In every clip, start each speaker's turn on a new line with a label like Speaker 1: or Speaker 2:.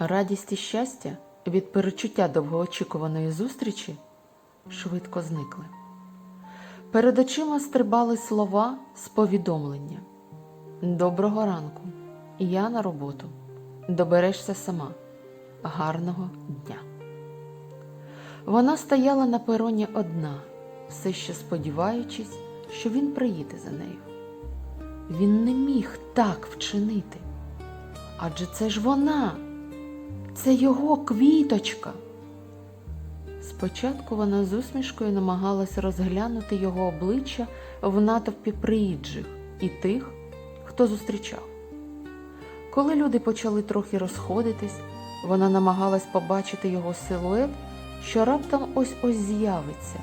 Speaker 1: Радість і щастя від перечуття довгоочікуваної зустрічі швидко зникли. Перед очима стрибали слова з повідомлення. Доброго ранку. Я на роботу. Доберешся сама. Гарного дня. Вона стояла на пероні одна, все ще сподіваючись, що він приїде за нею. Він не міг так вчинити. Адже це ж вона, це його квіточка. Спочатку вона з усмішкою намагалась розглянути його обличчя в натовпі приїжджих і тих, хто зустрічав. Коли люди почали трохи розходитись, вона намагалась побачити його силует, що раптом ось ось з'явиться.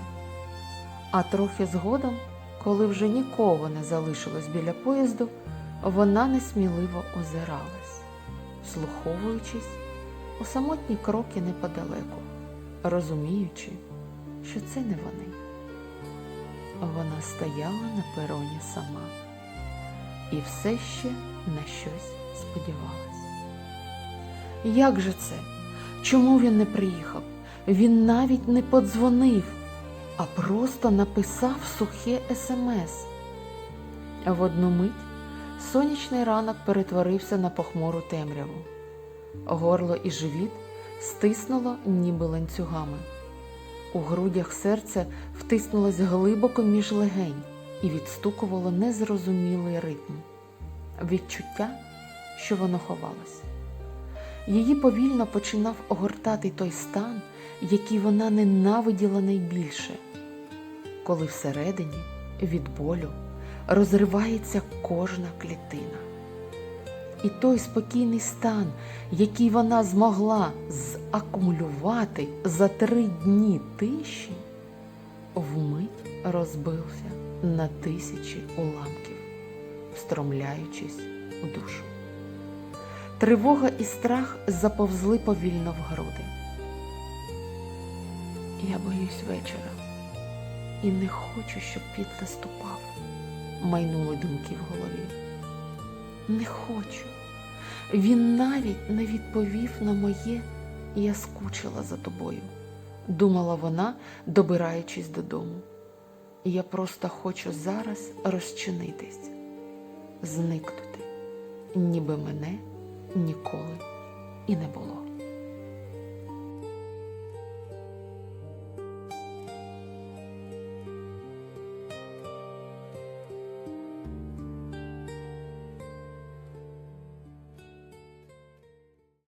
Speaker 1: А трохи згодом, коли вже нікого не залишилось біля поїзду, вона несміливо озиралась, вслуховуючись у самотні кроки неподалеку, розуміючи, що це не вони. Вона стояла на пероні сама і все ще на щось сподівалась. Як же це? Чому він не приїхав? Він навіть не подзвонив, а просто написав сухе смс. В одну мить сонячний ранок перетворився на похмуру темряву. Горло і живіт стиснуло ніби ланцюгами. У грудях серце втиснулось глибоко між легень і відстукувало незрозумілий ритм. Відчуття, що воно ховалось. Її повільно починав огортати той стан, який вона ненавиділа найбільше, коли всередині від болю розривається кожна клітина. І той спокійний стан, який вона змогла закумулювати за три дні тиші, вмить розбився на тисячі уламків, встромляючись у душу. Тривога і страх заповзли повільно в груди. Я боюсь вечора і не хочу, щоб піт наступав, майнули думки в голові. Не хочу. Він навіть не відповів на моє я скучила за тобою, думала вона, добираючись додому. Я просто хочу зараз розчинитись, зникнути, ніби мене ніколи і не було.